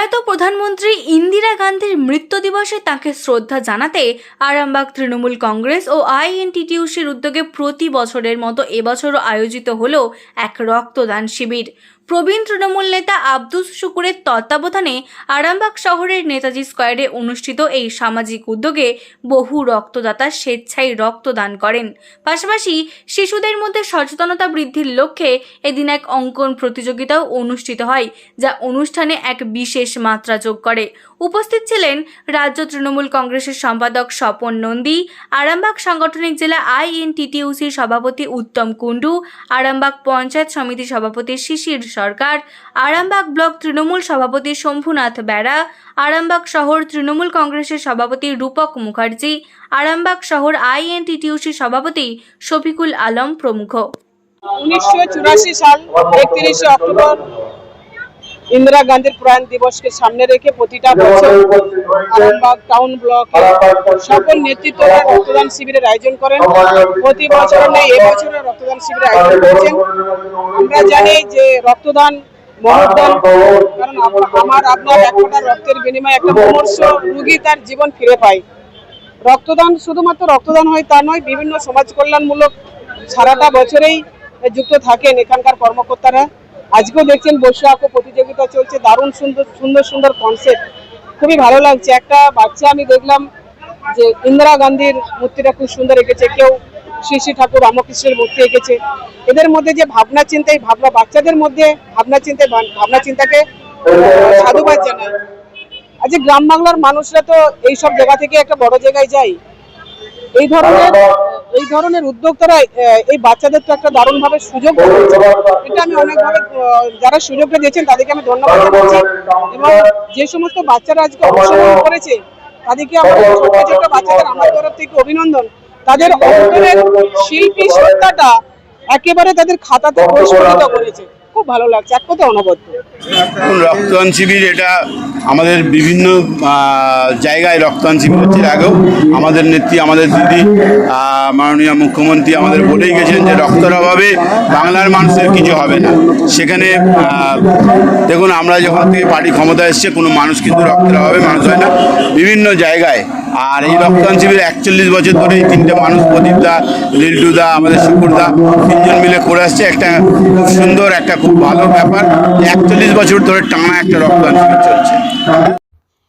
প্রয়াত প্রধানমন্ত্রী ইন্দিরা গান্ধীর মৃত্যু দিবসে তাঁকে শ্রদ্ধা জানাতে আরামবাগ তৃণমূল কংগ্রেস ও আইএনটিটিউসির উদ্যোগে প্রতি বছরের মতো এবছরও আয়োজিত হল এক রক্তদান শিবির। প্রবীণ তৃণমূল নেতা আব্দুস শুকুরের তত্ত্বাবধানে আরামবাগ শহরের নেতাজি স্কোয়ারে অনুষ্ঠিত এই সামাজিক উদ্যোগে বহু রক্তদাতা স্বেচ্ছায় রক্তদান করেন। পাশাপাশি শিশুদের মধ্যে সচেতনতা বৃদ্ধির লক্ষ্যে এদিন এক অঙ্কন প্রতিযোগিতাও অনুষ্ঠিত হয়, যা অনুষ্ঠানে এক বিশেষ মাত্রা যোগ করে। উপস্থিত ছিলেন রাজ্য তৃণমূল কংগ্রেসের সম্পাদক স্বপন নন্দী, আরামবাগ সাংগঠনিক জেলা আইএনটিটিউসির সভাপতি উত্তম কুণ্ডু, আরামবাগ পঞ্চায়েত সমিতির সভাপতি শিশির সরকার, আরামবাগ ব্লক তৃণমূল সভাপতি শম্ভুনাথ বেড়া, আরামবাগ শহর তৃণমূল কংগ্রেসের সভাপতি রূপক মুখার্জি, আরামবাগ শহর আইএনটিটিউসির সভাপতি শফিকুল আলম প্রমুখ। উনিশশো চুরাশি সাল একত্রিশে অক্টোবর ইন্দিরা গান্ধীর প্রয়াণ দিবসকে সামনে রেখে প্রতিটা বছর টাউন ব্লকে সকল নেতৃত্বরা রক্তদান শিবিরের আয়োজন করেন। প্রতি বছর নেই এবছরে রক্তদান শিবিরের আয়োজন করেছেন আমরা জানি যে রক্তদান মহদান কারণ আমার আপনার এক ফোঁটা রক্তের বিনিময়ে একটা মমর্ষ রুগী তার জীবন ফিরে পায়। রক্তদান শুধুমাত্র রক্তদান হয় তা নয়, বিভিন্ন সমাজ কল্যাণমূলক সারাটা বছরেই যুক্ত থাকেন এখানকার কর্মকর্তারা। আজকেও দেখছেন বসে আঁকো প্রতিযোগিতা চলছে, দারুণ সুন্দর সুন্দর সুন্দর কনসেপ্ট খুবই ভালো লাগছে। একটা বাচ্চা আমি দেখলাম যে ইন্দিরা গান্ধীর মূর্তিটা খুব সুন্দর এঁকেছে, কেউ শ্রী শ্রী ঠাকুর রামকৃষ্ণের মূর্তি এঁকেছে। এদের মধ্যে যে ভাবনা চিন্তা, এই ভাবনা, বাচ্চাদের মধ্যে ভাবনা চিন্তায় ভাবনা চিন্তাকে সাধুবাদ জানায়। আজ গ্রাম বাংলার মানুষরা তো এইসব জায়গা থেকে একটা বড় জায়গায় যায়। এই ধরনের এই ধরনের উদ্যোক্তারা এই বাচ্চাদের তো একটা দারুণ ভাবে সুযোগ এটা আমি অনেকভাবে যারা সুযোগটা দিয়েছেন তাদেরকে আমি ধন্যবাদ জানাচ্ছি। এবং যে সমস্ত বাচ্চারা আজকে অংশগ্রহণ করেছে, তাদেরকে আমার ছোট ছোট বাচ্চাদের আমার তরফ থেকে অভিনন্দন। তাদের অন্তরের শিল্পী সত্তাটা একেবারে তাদের খাতাতে পরিস্ফুটিত করেছে। খুব ভালো লাগছে, এক কথা অনবদ্য। রক্তদান শিবির, এটা আমাদের বিভিন্ন জায়গায় রক্তদান শিবির হচ্ছে আগেও আমাদের নেত্রী, আমাদের দিদি মাননীয় মুখ্যমন্ত্রী আমাদের বলেই গেছেন যে রক্তের অভাবে বাংলার মানুষের কিছু হবে না। সেখানে দেখুন, আমরা যখন থেকে পার্টি ক্ষমতা এসছে, কোনো মানুষ কিন্তু রক্তের অভাবে মানুষ হয় না। বিভিন্ন জায়গায়। আর এই রক্তদান শিবির একচল্লিশ বছর ধরে এই তিনটে মানুষ প্রদীপদা লিল্টুদা আমাদের শুকুরদা তিনজন মিলে করে আসছে। একটা খুব সুন্দর, একটা খুব ভালো ব্যাপার। একচল্লিশ বছর ধরে টানা একটা রক্তদান শিবির চলছে।